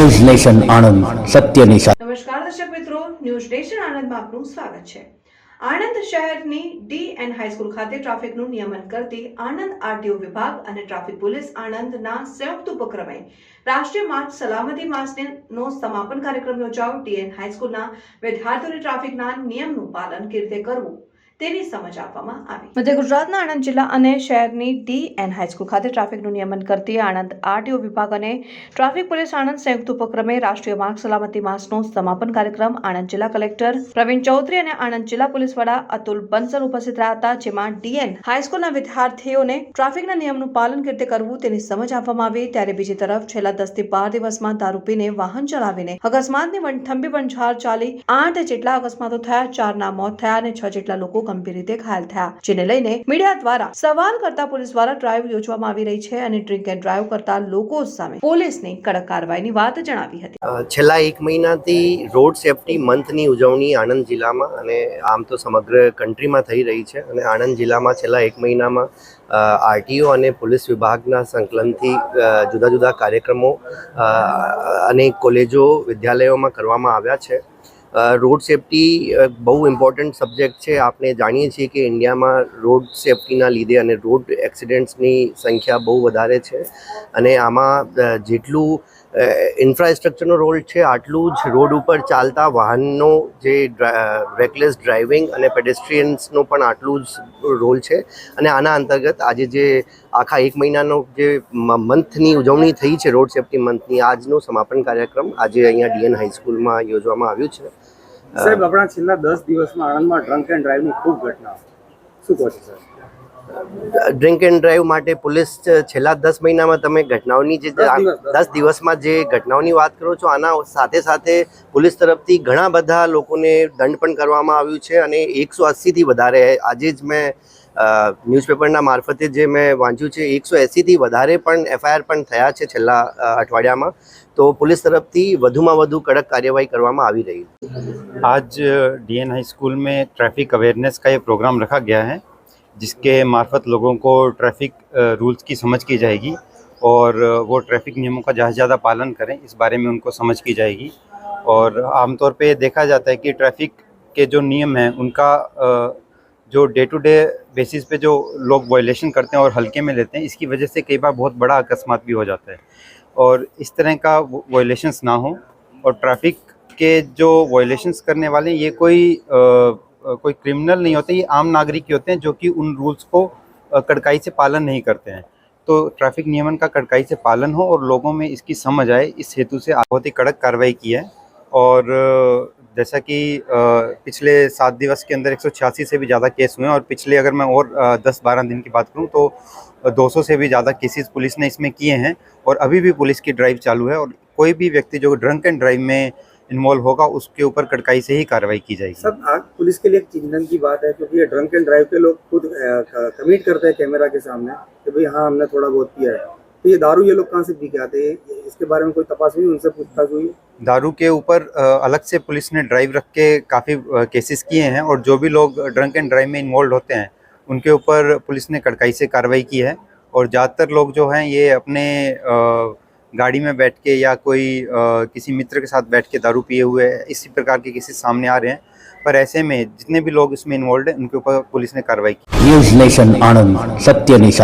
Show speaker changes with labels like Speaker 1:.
Speaker 1: News nation Anand સત્યની સાથે
Speaker 2: નમસ્કાર દર્શક મિત્રો ન્યૂઝ નેશન આણંદમાં આપનું સ્વાગત છે આણંદ શહેરની ડી એન હાઈસ્કૂલ ખાતે ટ્રાફિકનું નિયમન કરતી આણંદ આરટીઓ વિભાગ અને ટ્રાફિક પોલીસ આણંદના સંયુક્ત ઉપક્રમે રાષ્ટ્રીય માર્ગ સલામતી માસનો સમાપન કાર્યક્રમ યોજાયો ડીએન હાઈસ્કૂલના વિદ્યાર્થીઓને ટ્રાફિકના નિયમનું પાલન કેવી રીતે કરવું તેની સમજ આપવામાં આવી. મધ્ય ગુજરાતના આણંદ જિલ્લા અને શહેરની ડી એન હાઈસ્કૂલ ખાતે ટ્રાફિકનું નિયમન કરતી આણંદ આરટીઓ વિભાગ અને ટ્રાફિક પોલીસ આણંદ સંયુક્ત ઉપક્રમે રાષ્ટ્રીય માર્ગ સલામતી માસનો સમાપન કાર્યક્રમ આણંદ જિલ્લા કલેક્ટર પ્રવીણ ચૌધરી અને આણંદ જિલ્લા પોલીસ વડા અતુલ બંસલ ઉપસ્થિત રહ્યા હતા, જેમાં ડીએન હાઈસ્કૂલના વિદ્યાર્થીઓને ટ્રાફિકના નિયમનું પાલન કેવી કરવું તેની સમજ આપવામાં આવી. ત્યારે બીજી તરફ છેલ્લા દસથી બાર દિવસમાં દારૂ પીને વાહન ચલાવીને અકસ્માતની વંઠંબી વણઝાર ચાલી આઠ જેટલા અકસ્માતો થયા, ચારના મોત થયા અને છ જેટલા લોકો ગંભીર રીતે ઘાયલ થયા, જેને લઈને મીડિયા દ્વારા સવાલ કરતા પોલીસ દ્વારા ડ્રાઈવ યોજવામાં આવી રહી છે અને ડ્રિંક એન્ડ ડ્રાઈવ કરતા લોકો સામે પોલીસની કડક કાર્યવાહીની વાત જણાવી હતી.
Speaker 3: છેલ્લા એક મહિનાથી રોડ સેફટી મંથની ઉજવણી આણંદ જિલ્લામાં અને આમ તો સમગ્ર કન્ટ્રીમાં થઈ રહી છે અને આણંદ જિલ્લામાં છેલ્લા એક મહિનામાં આરટીઓ અને પોલીસ વિભાગના સંકલનથી જુદા જુદા કાર્યક્રમો અને કોલેજો, વિદ્યાલયોમાં કરવામાં આવ્યા છે. રોડ સેફટી બહુ ઇમ્પોર્ટન્ટ સબ્જેક્ટ છે. આપણે જાણીએ છીએ કે ઇન્ડિયામાં રોડ સેફટીના લીધે અને રોડ એક્સિડન્ટ્સની સંખ્યા બહુ વધારે છે. અને આમાં જેટલું ઇન્ફ્રાસ્ટ્રક્ચરનો રોલ છે, આટલું જ રોડ ઉપર ચાલતા વાહનનો જે રેકલેસ ડ્રાઇવિંગ અને પેડેસ્ટ્રિયન્સનો પણ આટલું જ રોલ છે. અને આના અંતર્ગત આજે જે આખા એક મહિનાનો જે મંથની ઉજવણી થઈ છે રોડ સેફટી મંથની આજનો સમાપન કાર્યક્રમ આજે અહીંયા ડીએન હાઈસ્કૂલમાં યોજવામાં આવ્યું છે.
Speaker 4: સાહેબ આપણા છેલ્લા દસ દિવસમાં આણંદમાં ડ્રંક એન્ડ ડ્રાઈવની ખૂબ ઘટના શું કહો છો સર
Speaker 3: ડ્રિંક એન્ડ ડ્રાઈવ માટે પોલીસ છેલ્લા દસ મહિનામાં તમે ઘટનાઓની જે
Speaker 4: દસ દિવસ, દસ
Speaker 3: દસ દિવસમાં જે ઘટનાઓની વાત કરો છો આના સાથે સાથે પોલીસ તરફથી ઘણા બધા લોકોને દંડ પણ કરવામાં આવ્યું છે અને એકસો અસીથી વધારે આજે જ મેં ન્યૂઝપેપરના મારફતે જે મેં વાંચ્યું છે એકસો એંસીથી વધારે પણ એફઆઈઆર પણ થયા છે છેલ્લા અ, અઠવાડિયામાં તો પોલીસ તરફથી વધુમાં વધુ कड़क કાર્યવાહી કરવામાં આવી રહી છે
Speaker 5: आज डीएन हाई स्कूल में ट्रैफिक अवेयरनेस का ये प्रोग्राम रखा गया है जिसके मार्फत लोगों को ट्रैफिक रूल्स की समझ की जाएगी और वो ट्रैफिक नियमों का ज़्यादा से ज़्यादा पालन करें इस बारे में उनको समझ की जाएगी और आमतौर पे देखा जाता है कि ट्रैफिक के जो नियम हैं उनका अ, जो डे टू डे बेसिस पे जो लोग वायलेशन करते हैं और हल्के में लेते हैं इसकी वजह से कई बार बहुत बड़ा अकस्मात भी हो जाता है। और इस तरह का वायलेशंस ना हो और ट्रैफ़िक के जो वायलेशंस करने वाले ये कोई अ, कोई क्रिमिनल नहीं होते ये आम नागरिक ही होते हैं जो कि उन रूल्स को कड़काई से पालन नहीं करते हैं। तो ट्रैफ़िक नियमन का कड़काई से पालन हो और लोगों में इसकी समझ आए इस हेतु से बहुत ही कड़क कार्रवाई की है। और जैसा कि पिछले सात दिवस के अंदर एक सौ छियासी से भी ज़्यादा केस हुए हैं और पिछले अगर मैं और दस बारह दिन की बात करूँ तो 200 से भी ज़्यादा केसेस पुलिस ने इसमें किए हैं और अभी भी पुलिस की ड्राइव चालू है और कोई भी व्यक्ति जो ड्रंक एंड ड्राइव में इन्वॉल्व होगा, उसके ऊपर कड़काई से ही कार्रवाई की जाएगी।
Speaker 4: सब आज पुलिस के लिए एक चिंतन की बात है क्योंकि ड्रंक एंड ड्राइव के लोग खुद कमिट करते हैं कैमरा के सामने कि भाई हाँ हमने थोड़ा बहुत किया है। तो ये दारू ये लोग कहाँ से पी के आते हैं? इसके बारे में कोई तपास हुई? उनसे पूछताछ हुई?
Speaker 5: दारू के ऊपर अलग से पुलिस ने ड्राइव रख के काफ़ी केसेस किए हैं और जो भी लोग ड्रंक एंड ड्राइव में इन्वॉल्व होते हैं, उनके ऊपर पुलिस ने कड़काई से कार्रवाई की है और ज़्यादातर लोग जो हैं ये अपने गाड़ी में बैठ के या कोई किसी मित्र के साथ बैठ के दारू पिए हुए, इसी प्रकार के केसेस सामने आ रहे हैं। पर ऐसे में जितने भी लोग इसमें इन्वॉल्व हैं, उनके ऊपर पुलिस ने कार्रवाई की।
Speaker 1: न्यूज़ नेशन आनंद सत्य